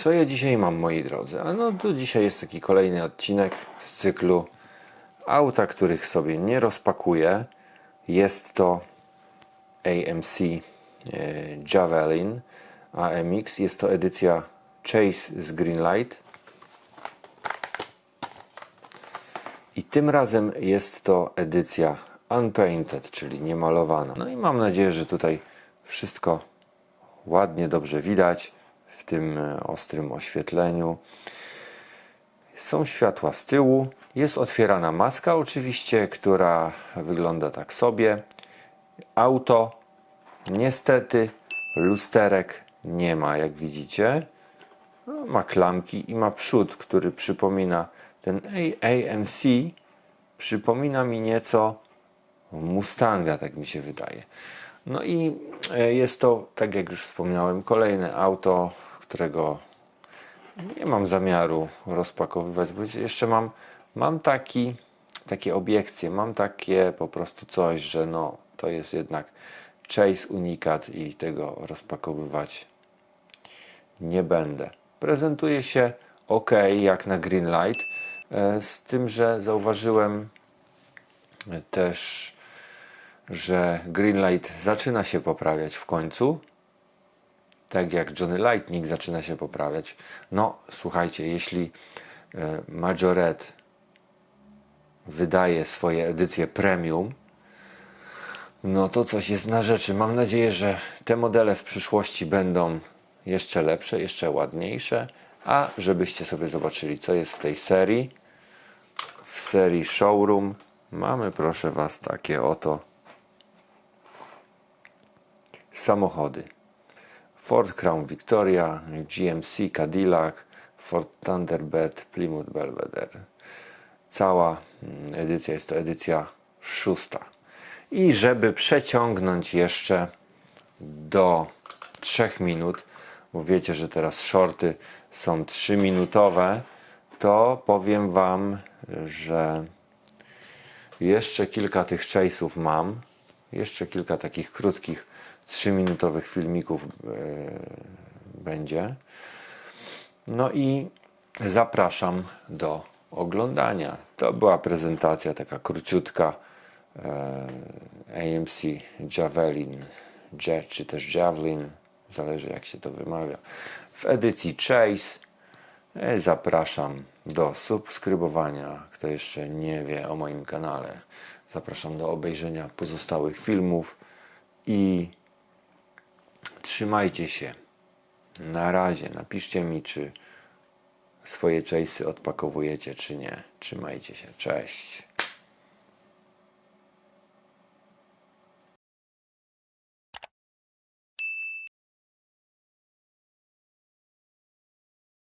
Co ja dzisiaj mam, moi drodzy? A no to dzisiaj jest taki kolejny odcinek z cyklu auta, których sobie nie rozpakuję. Jest to AMC e, Javelin AMX. Jest to edycja Chase z Greenlight. I tym razem jest to edycja unpainted, czyli niemalowana. No i mam nadzieję, że tutaj wszystko ładnie, dobrze widać w tym e, ostrym oświetleniu. Są światła z tyłu. Jest otwierana maska, oczywiście, która wygląda tak sobie. Auto, niestety, lusterek nie ma, jak widzicie. No, ma klamki i ma przód, który przypomina ten AMC. Przypomina mi nieco Mustanga, tak mi się wydaje. No i e, jest to, tak jak już wspomniałem, kolejne auto, którego nie mam zamiaru rozpakowywać, bo jeszcze mam, mam taki, takie obiekcje, mam takie po prostu coś, że no, to jest jednak Chase Unikat i tego rozpakowywać nie będę. Prezentuje się ok, jak na Greenlight, e, z tym, że zauważyłem też, że Greenlight zaczyna się poprawiać w końcu. Tak jak Johnny Lightning zaczyna się poprawiać. No, słuchajcie, jeśli e, Majorette wydaje swoje edycje premium, no to coś jest na rzeczy. Mam nadzieję, że te modele w przyszłości będą jeszcze lepsze, jeszcze ładniejsze. A żebyście sobie zobaczyli, co jest w tej serii, w serii Showroom mamy, proszę Was, takie oto samochody. Ford Crown Victoria, GMC Cadillac, Ford Thunderbird, Plymouth Belvedere. Cała mm, edycja jest to edycja szósta. I żeby przeciągnąć jeszcze do 3 minut, bo wiecie, że teraz shorty są 3 minutowe, to powiem Wam, że jeszcze kilka tych chase'ów mam. Jeszcze kilka takich krótkich, 3-minutowych filmików e, będzie. No i zapraszam do oglądania. To była prezentacja taka króciutka e, AMC Javelin Jet, czy też Javelin, zależy jak się to wymawia. W edycji Chase E, Zapraszam do subskrybowania, kto jeszcze nie wie o moim kanale. Zapraszam do obejrzenia pozostałych filmów i trzymajcie się. Na razie. Napiszcie mi, czy swoje chase'y odpakowujecie, czy nie. Trzymajcie się. Cześć.